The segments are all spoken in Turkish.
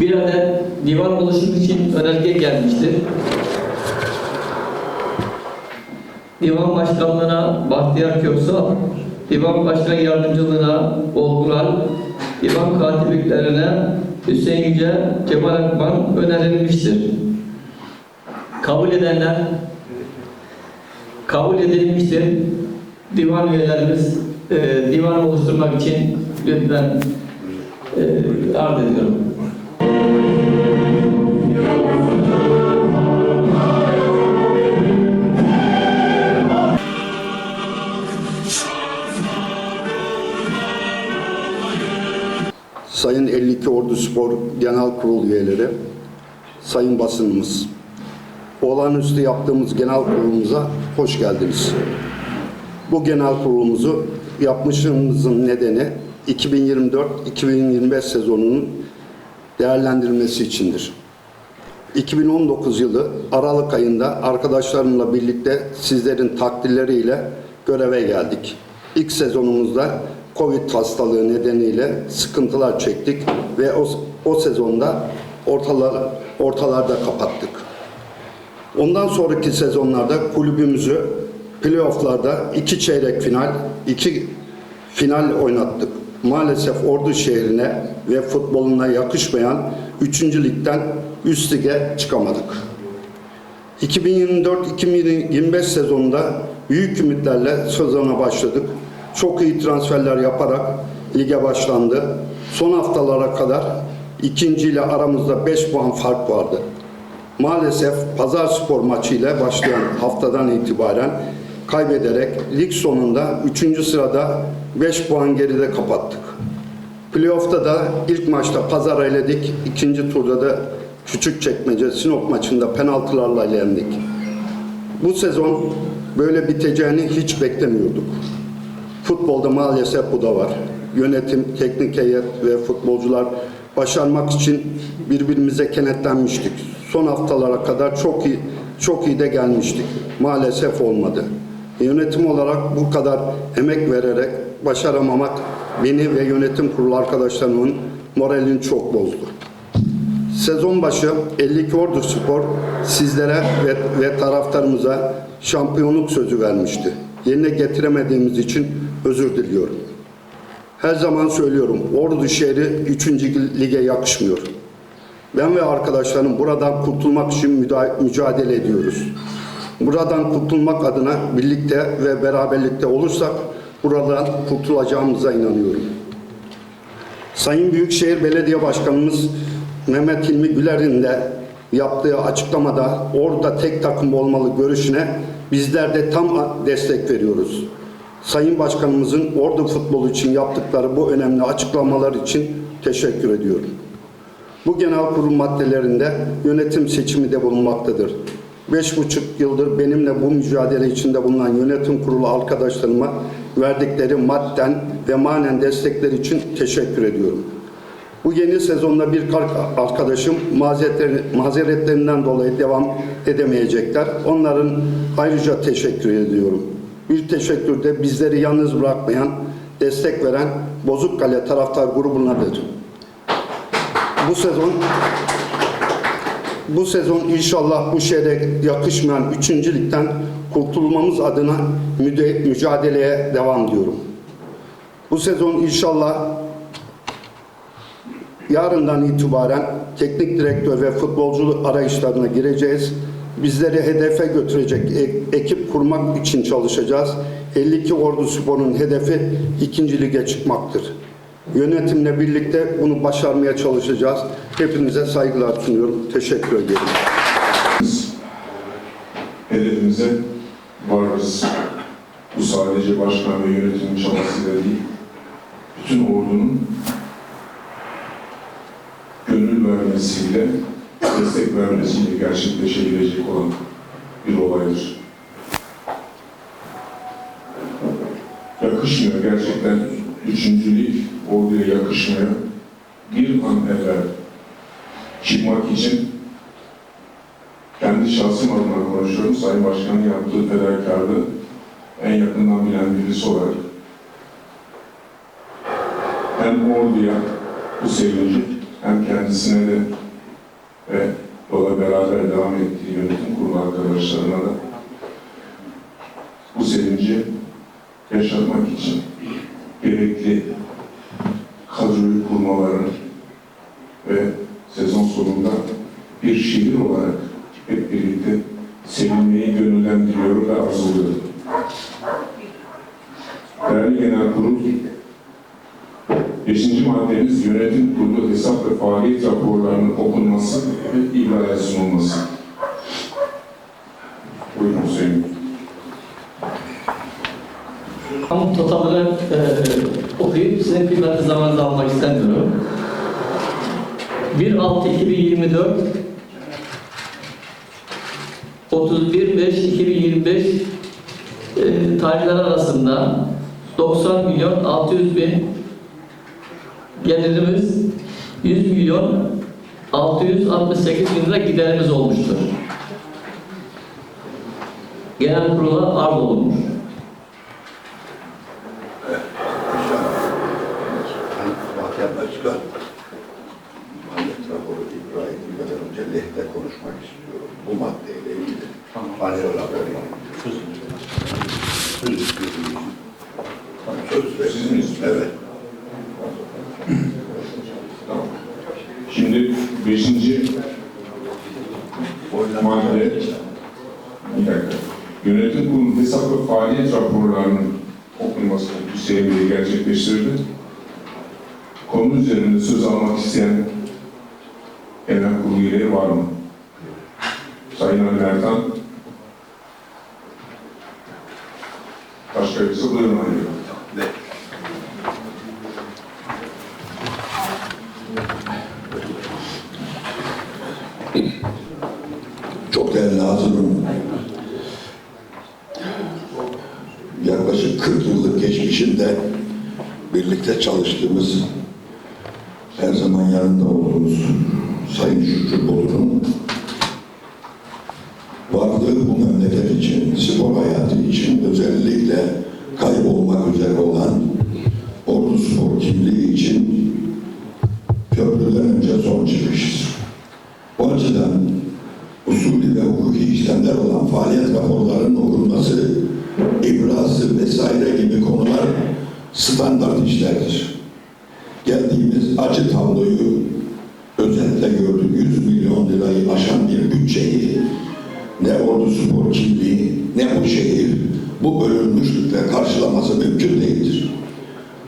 Bir adet divan oluşumu için önerge gelmiştir. Divan Başkanlığı'na Bahtiyar Köksal, Divan Başkan Yardımcılığına Olgural, Divan Katipliklerine Hüseyin Yüce, Cemal Akman önerilmiştir. Kabul edenler kabul edilmiştir. Divan üyelerimiz e, divan oluşturmak için lütfen e, arz ediyorum. Spor Genel Kurul üyeleri, sayın basınımız, olağanüstü yaptığımız genel kurulumuza hoş geldiniz. Bu genel kurulumuzu yapmışımızın nedeni 2024-2025 sezonunun değerlendirilmesi içindir. 2019 yılı Aralık ayında arkadaşlarımla birlikte sizlerin takdirleriyle göreve geldik. İlk sezonumuzda Covid hastalığı nedeniyle sıkıntılar çektik ve o, o sezonda ortalar, ortalarda kapattık. Ondan sonraki sezonlarda kulübümüzü playofflarda iki çeyrek final, iki final oynattık. Maalesef Ordu şehrine ve futboluna yakışmayan 3. ligden üst lige çıkamadık. 2024-2025 sezonunda büyük ümitlerle sezona başladık. Çok iyi transferler yaparak lige başlandı. Son haftalara kadar ikinci ile aramızda 5 puan fark vardı. Maalesef Pazar Spor maçı ile başlayan haftadan itibaren kaybederek lig sonunda 3. sırada 5 puan geride kapattık. Playoff'ta da ilk maçta Pazar eledik, ikinci turda da Küçükçekmece Sinop maçında penaltılarla yendik. Bu sezon böyle biteceğini hiç beklemiyorduk. Futbolda maalesef bu da var. Yönetim, teknik heyet ve futbolcular başarmak için birbirimize kenetlenmiştik. Son haftalara kadar çok iyi çok iyi de gelmiştik. Maalesef olmadı. Yönetim olarak bu kadar emek vererek başaramamak beni ve yönetim kurulu arkadaşlarımın moralini çok bozdu. Sezon başı 52 Ordu Spor sizlere ve, ve taraftarımıza şampiyonluk sözü vermişti. Yerine getiremediğimiz için özür diliyorum. Her zaman söylüyorum, Ordu şehri 3. lige yakışmıyor. Ben ve arkadaşlarım buradan kurtulmak için mücadele ediyoruz. Buradan kurtulmak adına birlikte ve beraberlikte olursak buradan kurtulacağımıza inanıyorum. Sayın Büyükşehir Belediye Başkanımız Mehmet Hilmi Güler'in de yaptığı açıklamada orada tek takım olmalı görüşüne bizler de tam destek veriyoruz. Sayın Başkanımızın ordu futbolu için yaptıkları bu önemli açıklamalar için teşekkür ediyorum. Bu genel kurul maddelerinde yönetim seçimi de bulunmaktadır. Beş buçuk yıldır benimle bu mücadele içinde bulunan yönetim kurulu arkadaşlarıma verdikleri madden ve manen destekleri için teşekkür ediyorum. Bu yeni sezonda bir arkadaşım mazeretleri- mazeretlerinden dolayı devam edemeyecekler. Onların ayrıca teşekkür ediyorum. Bir teşekkür de bizleri yalnız bırakmayan, destek veren Bozukkale taraftar grubunadır. Bu sezon bu sezon inşallah bu şehre yakışmayan üçüncülükten kurtulmamız adına mücadeleye devam diyorum. Bu sezon inşallah yarından itibaren teknik direktör ve futbolcu arayışlarına gireceğiz. Bizleri hedefe götürecek ekip kurmak için çalışacağız. 52 Ordu Spor'un hedefi ikinci lige çıkmaktır. Yönetimle birlikte bunu başarmaya çalışacağız. Hepinize saygılar sunuyorum. Teşekkür ederim. hedefimize varırız. Bu sadece başkan ve yönetimin çabasıyla değil, bütün ordunun gönül vermesiyle, destek vermesiyle gerçekleşebilecek olan bir olaydır. Yakışmıyor. Gerçekten üçüncülük orduya yakışmıyor. Bir an evvel çıkmak için kendi şahsım adına konuşuyorum. Sayın Başkan'ın yaptığı fedakarlığı en yakından bilen birisi olarak hem orduya bu sevinci hem kendisine de ve yola beraber devam ettiği yönetim kurulu arkadaşlarına da bu sevinci yaşatmak için gerekli kadroyu kurmalarını ve sezon sonunda bir şehir olarak hep birlikte sevinmeyi gönülden diliyorum ve arzuluyorum. Değerli Genel Kurul, Beşinci maddemiz yönetim kurulu hesap ve faaliyet raporlarının okunması ve ibraya sunulması. Buyurun Hüseyin. Ama totalını e, okuyup sizin kıymetli zamanınızı almak istemiyorum. 1.6.2024 31.5.2025 e, tarihler arasında 90 milyon 600 bin gelirimiz 100 milyon 668 bin lira giderimiz olmuştur. Genel kurula arz olunmuş. Mahkem Başkan, Muhammed raporu İbrahim Gül'den önce lehte konuşmak istiyorum. Bu maddeyle ilgili. Panel raporu ilgili. Söz istiyorum. Söz verin. Siz mi istiyorsunuz? Evet. Tamam. Şimdi beşinci madde, bir dakika. Yönetim kurulu hesap ve faaliyet raporlarının okunmasını Hüseyin Bey gerçekleştirdi. Konu üzerinde söz almak isteyen genel kurulu üyeleri var mı? Sayın Ali Ertan. Başka birisi buyurun Ali. Çok değerli hazırım. Yaklaşık 40 yıllık geçmişinde birlikte çalıştığımız, her zaman yanında olduğumuz Sayın Şükrü Bolu'nun bu bölünmüşlükle karşılaması mümkün değildir.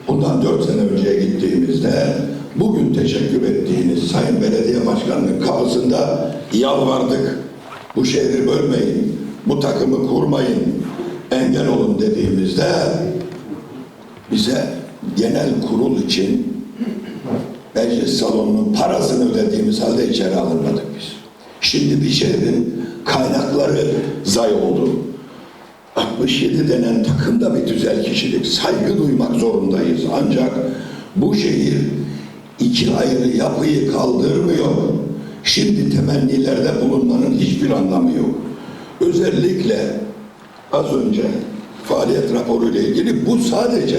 Bundan dört sene önceye gittiğimizde bugün teşekkür ettiğiniz Sayın Belediye Başkanı'nın kapısında yalvardık. Bu şehri bölmeyin, bu takımı kurmayın, engel olun dediğimizde bize genel kurul için meclis salonunun parasını ödediğimiz halde içeri alınmadık biz. Şimdi bir şehrin kaynakları zay oldu. 67 denen takım da bir tüzel kişilik. Saygı duymak zorundayız. Ancak bu şehir iki ayrı yapıyı kaldırmıyor. Şimdi temennilerde bulunmanın hiçbir anlamı yok. Özellikle az önce faaliyet raporu ile ilgili bu sadece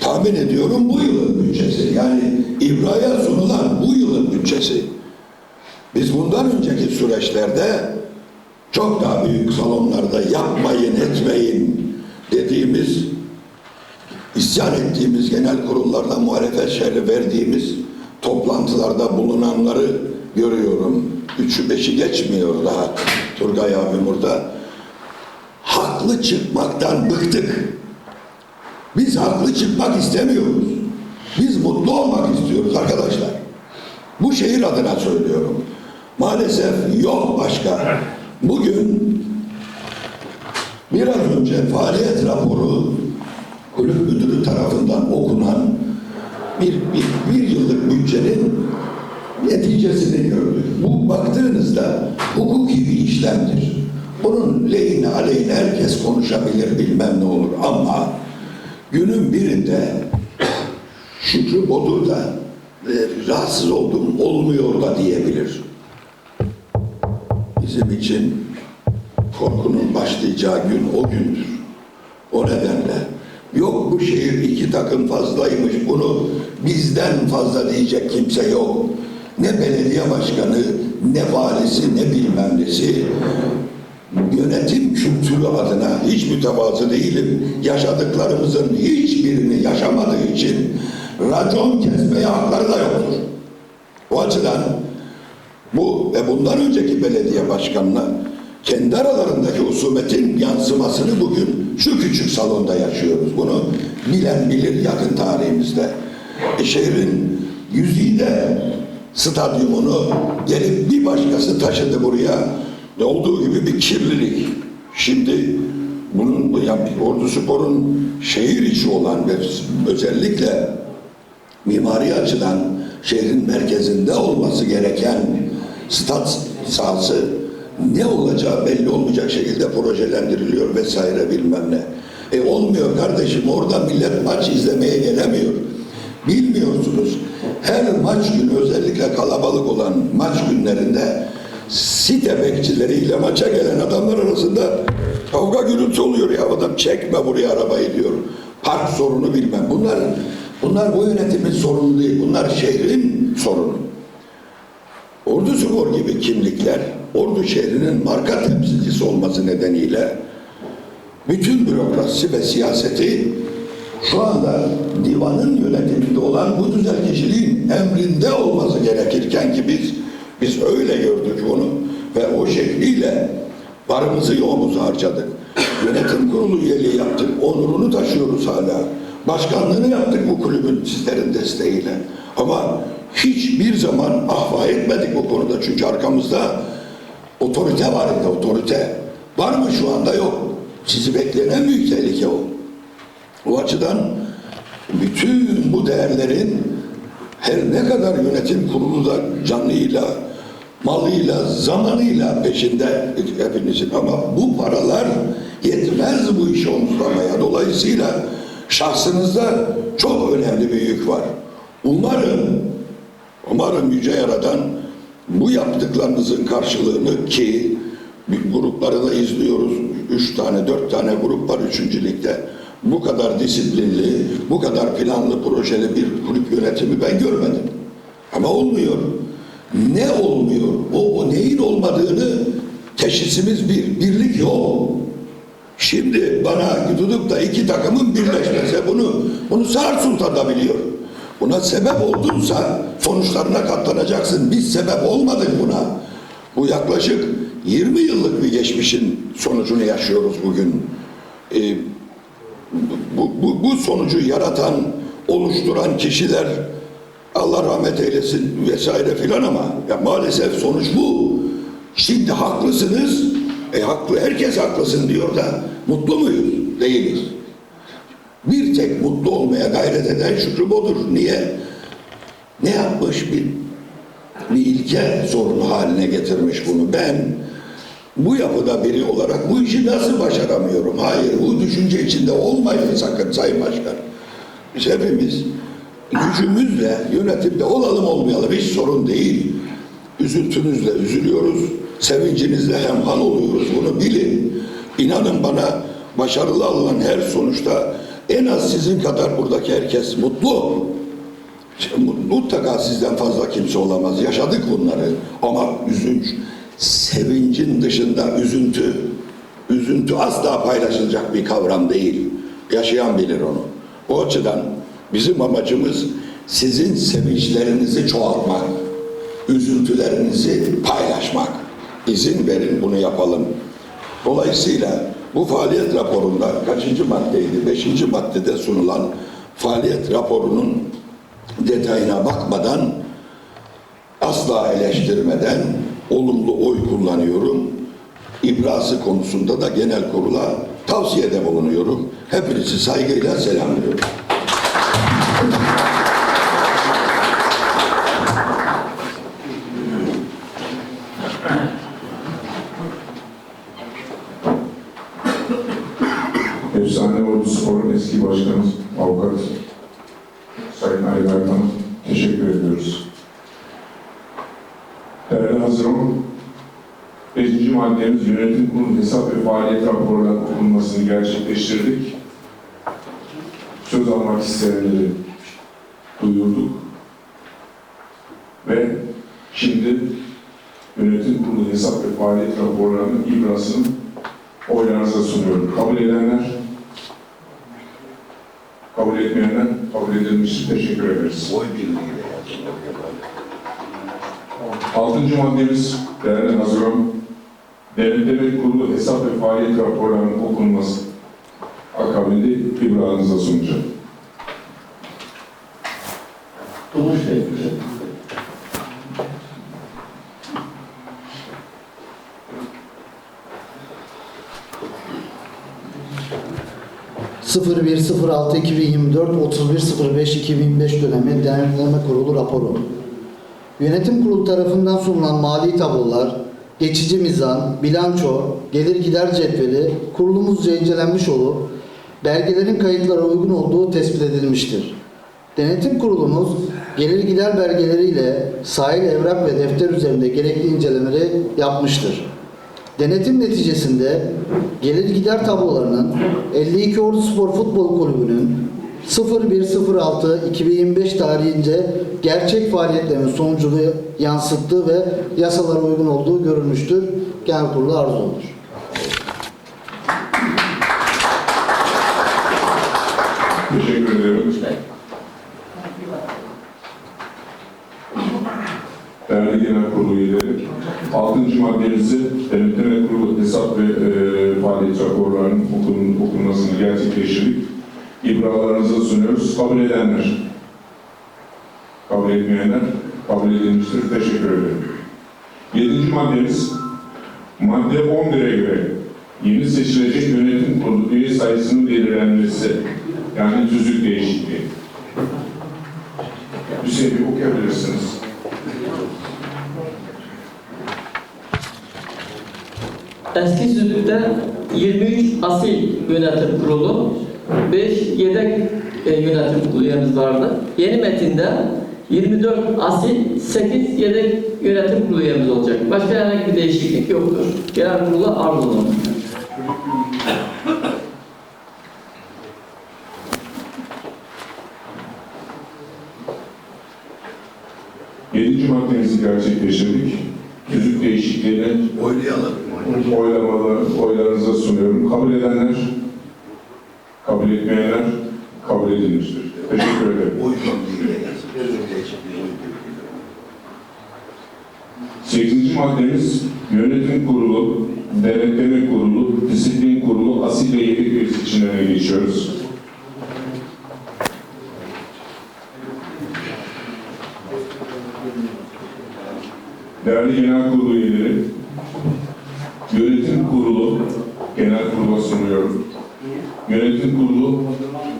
tahmin ediyorum bu yılın bütçesi. Yani İbra'ya sunulan bu yılın bütçesi. Biz bundan önceki süreçlerde çok daha büyük salonlarda yapmayın etmeyin dediğimiz isyan ettiğimiz genel kurullarda muhalefet şerri verdiğimiz toplantılarda bulunanları görüyorum. Üçü beşi geçmiyor daha Turgay abi burada. Haklı çıkmaktan bıktık. Biz haklı çıkmak istemiyoruz. Biz mutlu olmak istiyoruz arkadaşlar. Bu şehir adına söylüyorum. Maalesef yok başka. Bugün biraz önce faaliyet raporu kulüp müdürü tarafından okunan bir, bir, bir yıllık bütçenin neticesini gördük. Bu baktığınızda hukuki bir işlemdir. Bunun lehine aleyhine herkes konuşabilir bilmem ne olur ama Günün birinde Şükrü Bodur da e, rahatsız oldum, olmuyor da diyebilir. Bizim için korkunun başlayacağı gün o gündür. O nedenle yok bu şehir iki takım fazlaymış bunu bizden fazla diyecek kimse yok. Ne belediye başkanı, ne valisi, ne bilmem nesi. Yönetim kültürü adına hiç mütevazı değilim. Yaşadıklarımızın hiçbirini yaşamadığı için racon kesmeye hakları da yoktur. O açıdan bu ve bundan önceki belediye başkanına kendi aralarındaki husumetin yansımasını bugün şu küçük salonda yaşıyoruz. Bunu bilen bilir yakın tarihimizde. E, şehrin yüzüyle stadyumunu gelip bir başkası taşıdı buraya. Olduğu gibi bir kirlilik. Şimdi bunun yani Ordu Spor'un şehir içi olan ve özellikle mimari açıdan şehrin merkezinde olması gereken stat sahası ne olacağı belli olmayacak şekilde projelendiriliyor vesaire bilmem ne. E olmuyor kardeşim orada millet maç izlemeye gelemiyor. Bilmiyorsunuz her maç günü özellikle kalabalık olan maç günlerinde site bekçileriyle maça gelen adamlar arasında kavga gürültü oluyor ya adam çekme buraya arabayı diyor. Park sorunu bilmem. Bunlar bunlar bu yönetimin sorunu değil. Bunlar şehrin sorunu. Ordu Spor gibi kimlikler Ordu şehrinin marka temsilcisi olması nedeniyle bütün bürokrasi ve siyaseti şu anda divanın yönetiminde olan bu güzel kişiliğin emrinde olması gerekirken ki biz biz öyle gördük bunu ve o şekliyle varımızı yoğumuzu harcadık. Yönetim kurulu üyeliği yaptık. Onurunu taşıyoruz hala. Başkanlığını yaptık bu kulübün sizlerin desteğiyle. Ama hiçbir zaman ahva etmedik bu konuda. Çünkü arkamızda otorite var idi, otorite. Var mı şu anda yok. Sizi bekleyen en büyük tehlike o. O açıdan bütün bu değerlerin her ne kadar yönetim kurulu da canlıyla, malıyla, zamanıyla peşinde hepinizin ama bu paralar yetmez bu işi omuzlamaya. Dolayısıyla şahsınızda çok önemli bir yük var. Umarım, umarım Yüce Yaradan bu yaptıklarınızın karşılığını ki grupları da izliyoruz. Üç tane, dört tane grup var üçüncü ligde. Bu kadar disiplinli, bu kadar planlı, projeli bir kulüp yönetimi ben görmedim. Ama olmuyor. Ne olmuyor? O, o neyin olmadığını teşhisimiz bir, birlik yok. Şimdi bana tutup da iki takımın birleşmesi bunu bunu Sağır Sultan da biliyor. Buna sebep oldunsa sonuçlarına katlanacaksın. Biz sebep olmadık buna. Bu yaklaşık 20 yıllık bir geçmişin sonucunu yaşıyoruz bugün. Ee, bu, bu, bu sonucu yaratan, oluşturan kişiler Allah rahmet eylesin vesaire filan ama ya maalesef sonuç bu. Şimdi haklısınız. E haklı herkes haklısın diyor da mutlu muyuz? Değiliz. Bir tek mutlu olmaya gayret eden Şükrü Bodur. Niye? Ne yapmış bir bir ilke sorunu haline getirmiş bunu. Ben bu yapıda biri olarak bu işi nasıl başaramıyorum? Hayır, bu düşünce içinde olmayın sakın Sayın Başkan. Biz hepimiz gücümüzle yönetimde olalım olmayalım hiç sorun değil. Üzüntünüzle üzülüyoruz, sevincinizle hemhal oluyoruz. Bunu bilin. İnanın bana başarılı alınan her sonuçta en az sizin kadar buradaki herkes mutlu. Mutlaka sizden fazla kimse olamaz. Yaşadık bunları. Ama üzünç, sevincin dışında üzüntü, üzüntü asla paylaşılacak bir kavram değil. Yaşayan bilir onu. O açıdan bizim amacımız sizin sevinçlerinizi çoğaltmak, üzüntülerinizi paylaşmak. İzin verin bunu yapalım. Dolayısıyla bu faaliyet raporunda kaçıncı maddeydi? Beşinci maddede sunulan faaliyet raporunun detayına bakmadan asla eleştirmeden olumlu oy kullanıyorum. İbrası konusunda da genel kurula tavsiyede bulunuyorum. Hepinizi saygıyla selamlıyorum. Efsane Ordu Spor'un eski başkanı Sayın Ali Baykan'a teşekkür ediyoruz. Değerli hazırım, Maddemiz yönetim kurulu hesap ve faaliyet raporlarının okunmasını gerçekleştirdik. Söz almak isteyenleri duyurduk. Ve şimdi yönetim kurulu hesap ve faaliyet raporlarının ibrasını oylarınıza sunuyorum. Kabul edenler, kabul etmeyenler kabul edilmiştir. Teşekkür ederiz. Oy birliğiyle. Altıncı maddemiz değerli hazırım. Denetleme kurulu hesap ve faaliyet raporlarının okunması akabinde ibranınıza sunacağım. Durmuş Bey. 01.06.2024-31.05.2005 dönemi Denetleme Kurulu raporu. Yönetim Kurulu tarafından sunulan mali tablolar, geçici mizan, bilanço, gelir gider cetveli kurulumuzca incelenmiş olup belgelerin kayıtlara uygun olduğu tespit edilmiştir. Denetim kurulumuz gelir gider belgeleriyle sahil evrak ve defter üzerinde gerekli incelemeleri yapmıştır. Denetim neticesinde gelir gider tablolarının 52 Ordu Spor Futbol Kulübü'nün 01.06.2025 tarihinde gerçek faaliyetlerinin sonucunu yansıttığı ve yasalara uygun olduğu görülmüştür. Genel kurulu arz olur. Teşekkür ederim. Değerli Genel Kurulu üyeleri, altıncı maddemizi denetleme kurulu hesap ve e, faaliyet raporlarının okun, okunmasını gerçekleştirdik. İbralarınızı sunuyoruz. Kabul edenler, kabul etmeyenler kabul edilmiştir. Teşekkür ederim. Yedinci maddemiz, madde 11'e göre yeni seçilecek yönetim kurulu üye sayısının belirlenmesi, yani tüzük değişikliği. Hüseyin bir okuyabilirsiniz. Eski süzükte 23 asil yönetim kurulu, 5 yedek e, yönetim kurulu üyemiz vardı. Yeni metinde 24 asil, 8 yedek yönetim kurulu üyemiz olacak. Başka herhangi bir değişiklik yoktur. Genel kurulu arz olunur. Yedinci maddemizi gerçekleştirdik. Tüzük değişikliğini Oylayalım. oylamalı oylarınıza sunuyorum. Kabul edenler, kabul etmeyenler kabul edilmiştir. Teşekkür ederim. Birliğiyle. Sekizinci maddemiz yönetim kurulu, denetleme kurulu, disiplin kurulu, asil ve yedek üye seçimlerine geçiyoruz. Değerli Genel Kurulu üyeleri, yönetim kurulu, genel kurula sunuyorum. Yönetim kurulu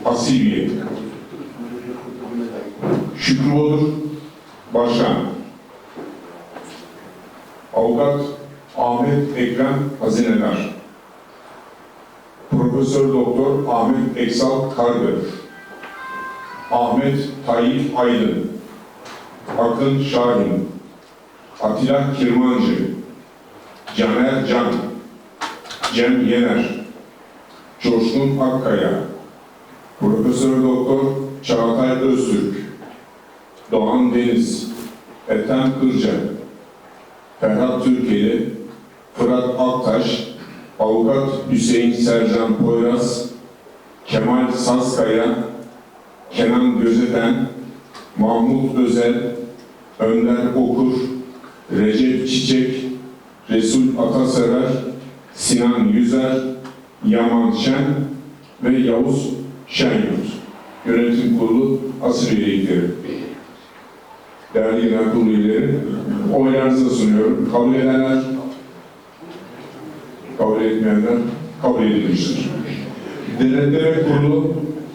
asil üye. Şükrü Bodur, başkan. Avukat Ahmet Ekrem Hazineler. Profesör Doktor Ahmet Eksal Kargı. Ahmet Tayyip Aydın. Akın Şahin. Atilla Kirmancı. Caner Can. Cem Yener. Coşkun Akkaya. Profesör Doktor Çağatay Öztürk. Doğan Deniz. Ethem Kırca. Ferhat Türkeli, Fırat Aktaş, Avukat Hüseyin Sercan Poyraz, Kemal Saskaya, Kenan Gözeten, Mahmut Özel, Önder Okur, Recep Çiçek, Resul Atasever, Sinan Yüzer, Yaman Şen ve Yavuz Şenyurt. Yönetim Kurulu Asil Üyelikleri. Değerli Genel Kurulu üyeleri, oylarınıza sunuyorum. Kabul edenler, kabul etmeyenler kabul edilmiştir. Denetleme Kurulu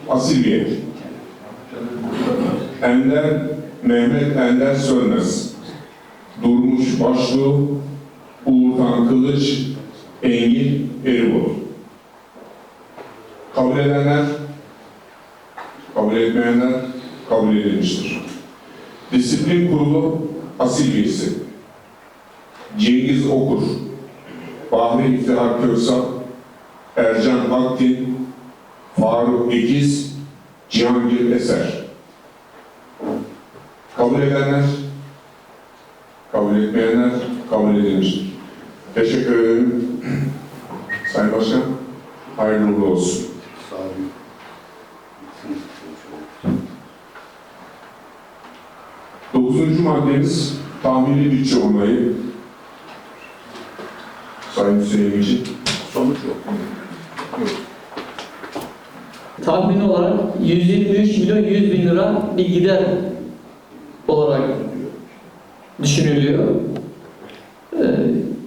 Asil Üye. Ender, Mehmet Ender Sönmez. Durmuş Başlu, Uğurtan Kılıç, Engin Eribol. Kabul edenler, kabul etmeyenler kabul edilmiştir. Disiplin Kurulu asil üyesi Cengiz Okur, Bahri İftihar Köksal, Ercan Aktin, Faruk Ekiz, Cihangir Eser. Kabul edenler, kabul etmeyenler kabul edilmiştir. Teşekkür ederim. Sayın Başkan, hayırlı olsun. Sağ olun. Maddemiz tahmini bütçe onayı. Sayın Hüseyin Geçit. Sonuç yok. Yok. Olarak 123 milyon 100 bin lira bir gider olarak düşünülüyor. Ee,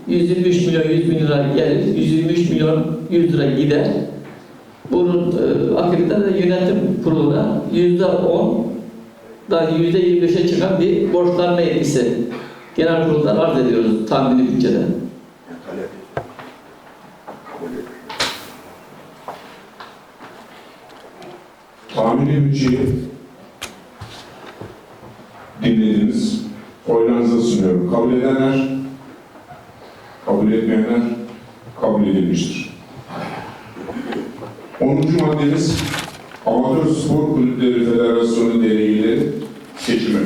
123 milyon 100 bin lira gelir, 123 milyon 100 lira gider. Bunun e, akabinde de yönetim kuruluna yüzde 10 da yüzde 25'e çıkan bir borçlanma etkisi genel kuruldan arz ediyoruz tahmini bütçede. Tahmini bütçeyi dinlediniz. Oylarınıza sunuyorum. Kabul edenler, kabul etmeyenler kabul edilmiştir. 10. maddemiz Amatör Spor Kulüpleri Federasyonu delegeleri seçimi.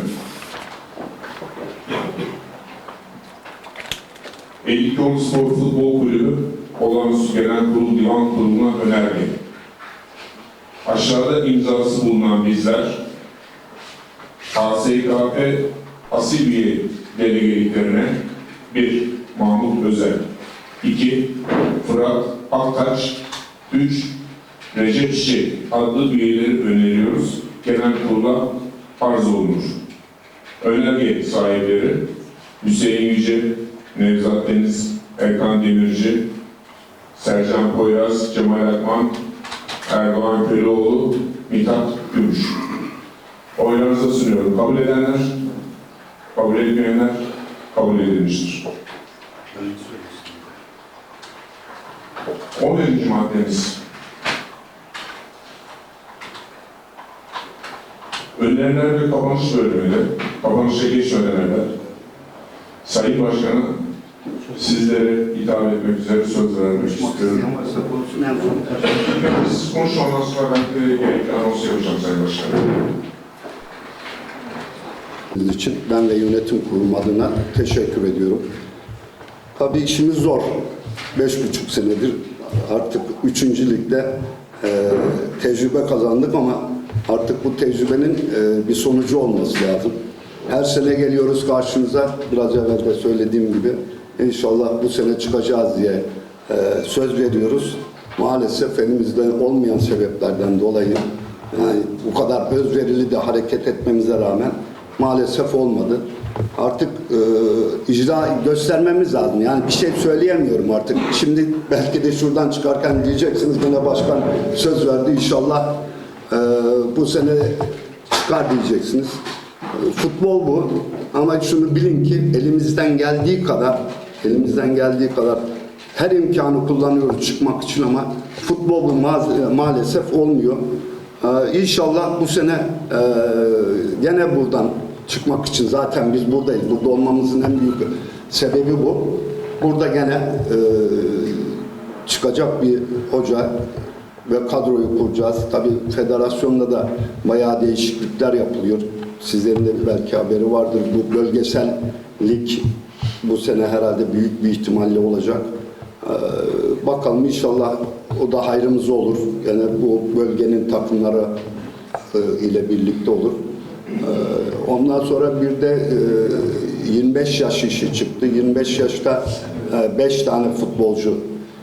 52 Spor Futbol Kulübü Olağanüstü Genel Kurul Divan Kurulu'na önerge. Aşağıda imzası bulunan bizler, ASKP asil üye delegeliklerine 1. Mahmut Özel 2. Fırat Aktaç 3. Recep Çiçek adlı üyeleri öneriyoruz. Genel kurula arz olunur. Önerge sahipleri Hüseyin Yüce, Nevzat Deniz, Erkan Demirci, Sercan Poyraz, Cemal Akman, Erdoğan Köroğlu, Mithat Gümüş. Oylarınıza sunuyorum. Kabul edenler, kabul etmeyenler kabul edilmiştir. 11. maddemiz. Öneriler ve kapanış bölümünde, kapanışa geçmeden evvel, Sayın Başkan'a sizlere hitap etmek üzere söz vermek istiyorum. Siz konuşun ondan sonra ben gerekli anons yapacağım Sayın Başkanım. İçin ben ve yönetim kurulu adına teşekkür ediyorum. Tabii işimiz zor. Beş buçuk senedir artık üçüncü ligde e, tecrübe kazandık ama artık bu tecrübenin e, bir sonucu olması lazım. Her sene geliyoruz karşınıza. Biraz evvel de söylediğim gibi inşallah bu sene çıkacağız diye e, söz veriyoruz. Maalesef elimizde olmayan sebeplerden dolayı yani bu kadar özverili de hareket etmemize rağmen maalesef olmadı. Artık e, icra göstermemiz lazım. Yani bir şey söyleyemiyorum artık. Şimdi belki de şuradan çıkarken diyeceksiniz bana başkan söz verdi inşallah e, bu sene çıkar diyeceksiniz. E, futbol bu. Ama şunu bilin ki elimizden geldiği kadar elimizden geldiği kadar her imkanı kullanıyoruz çıkmak için ama futbol bu ma- maalesef olmuyor. Ee, İnşallah bu sene e, gene buradan çıkmak için zaten biz buradayız. Burada olmamızın en büyük sebebi bu. Burada gene e, çıkacak bir hoca ve kadroyu kuracağız. Tabii federasyonda da bayağı değişiklikler yapılıyor. Sizlerin de belki haberi vardır. Bu bölgesel lig bu sene herhalde büyük bir ihtimalle olacak. Ee, bakalım inşallah o da hayrımıza olur. Yani bu bölgenin takımları e, ile birlikte olur. Ee, ondan sonra bir de e, 25 yaş işi çıktı. 25 yaşta 5 tane futbolcu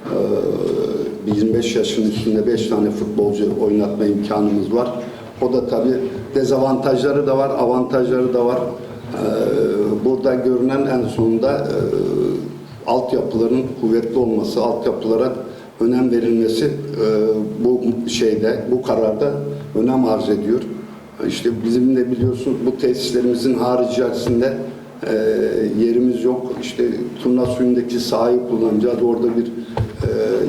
e, 25 yaşın üstünde 5 tane futbolcu oynatma imkanımız var. O da tabii dezavantajları da var, avantajları da var. Ee, Burada görünen en sonunda e, altyapıların kuvvetli olması, altyapılara önem verilmesi e, bu şeyde, bu kararda önem arz ediyor. İşte bizim de biliyorsunuz bu tesislerimizin hariciyesinde e, yerimiz yok. İşte turna suyundaki sahayı kullanacağız. Orada bir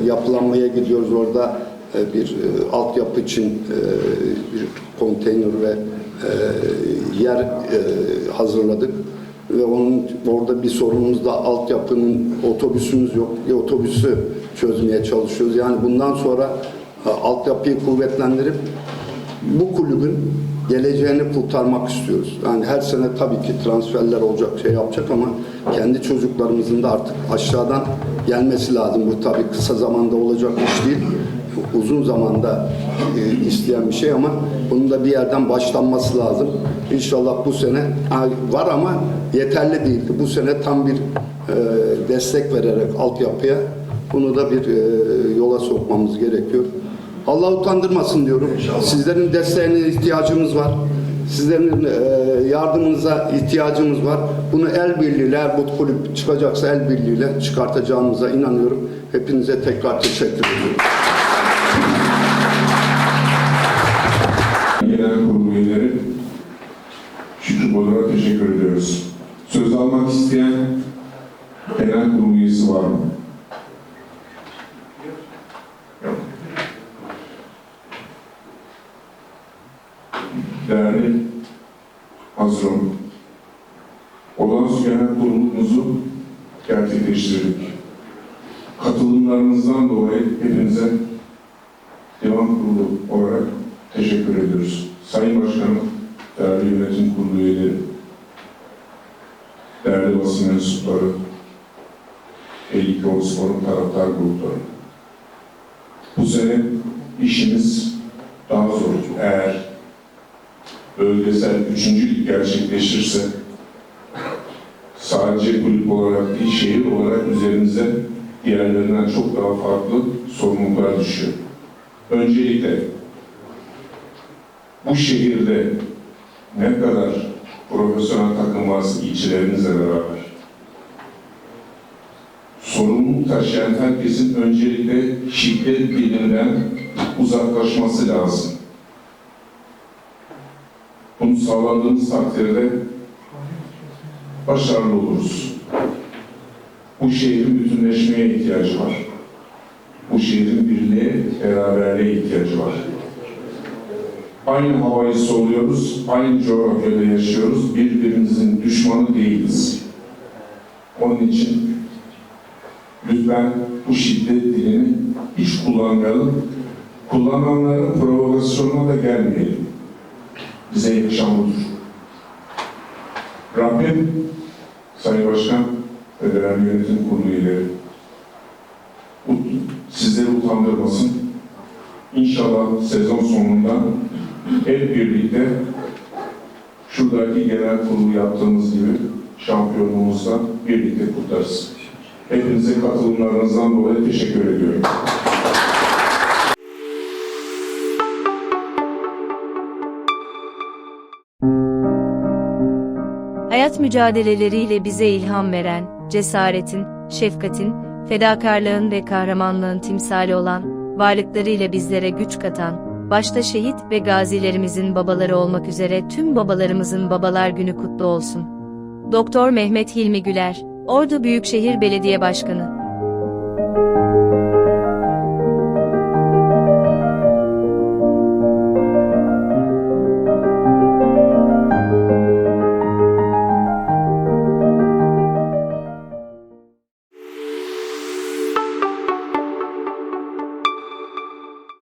yapılanmaya gidiyoruz. Orada e, bir e, altyapı için e, bir konteyner ve yer e, hazırladık ve onun orada bir sorunumuz da altyapının otobüsümüz yok. Bir otobüsü çözmeye çalışıyoruz. Yani bundan sonra e, altyapıyı kuvvetlendirip bu kulübün geleceğini kurtarmak istiyoruz. Yani her sene tabii ki transferler olacak, şey yapacak ama kendi çocuklarımızın da artık aşağıdan gelmesi lazım. Bu tabii kısa zamanda olacak iş değil. Uzun zamanda e, isteyen bir şey ama bunun da bir yerden başlanması lazım. İnşallah bu sene var ama yeterli değil. Bu sene tam bir e, destek vererek altyapıya bunu da bir e, yola sokmamız gerekiyor. Allah utandırmasın diyorum. Sizlerin desteğine ihtiyacımız var. Sizlerin e, yardımınıza ihtiyacımız var. Bunu el birliğiyle, eğer bu kulüp çıkacaksa el birliğiyle çıkartacağımıza inanıyorum. Hepinize tekrar teşekkür ediyorum. Değerli Hazırım, olağanüstü genel kurulumuzu gerçekleştirdik. Katılımlarınızdan dolayı hepinize Divan Kurulu olarak teşekkür ediyoruz. Sayın Başkanım, değerli yönetim kurulu üyeleri, değerli basın mensupları, 52 Spor'un taraftar grupları. Bu sene işimiz daha zor. Eğer bölgesel üçüncülük gerçekleşirse sadece kulüp olarak değil, şehir olarak üzerimize diğerlerinden çok daha farklı sorumluluklar düşüyor. Öncelikle bu şehirde ne kadar profesyonel takım varsa ilçelerinizle beraber sorumluluk taşıyan herkesin öncelikle şiddet dilinden uzaklaşması lazım. Bunu sağladığımız takdirde başarılı oluruz. Bu şehrin bütünleşmeye ihtiyacı var. Bu şehrin birliğe, beraberliğe ihtiyacı var. Aynı havayı soluyoruz, aynı coğrafyada yaşıyoruz, birbirimizin düşmanı değiliz. Onun için lütfen bu şiddet dilini hiç kullanmayalım. Kullananların provokasyonuna da gelmeyelim. Bize yakışan budur. Rabbim, Sayın Başkan ve değerli yönetim kurulu üyeleri, sizleri utandırmasın. İnşallah sezon sonunda hep birlikte şuradaki genel kurulu yaptığımız gibi şampiyonluğumuzla birlikte kutlarız. Hepinize katılımlarınızdan dolayı teşekkür ediyorum. Hayat mücadeleleriyle bize ilham veren, cesaretin, şefkatin, fedakarlığın ve kahramanlığın timsali olan, varlıklarıyla bizlere güç katan, başta şehit ve gazilerimizin babaları olmak üzere tüm babalarımızın babalar günü kutlu olsun. Doktor Mehmet Hilmi Güler, Ordu Büyükşehir Belediye Başkanı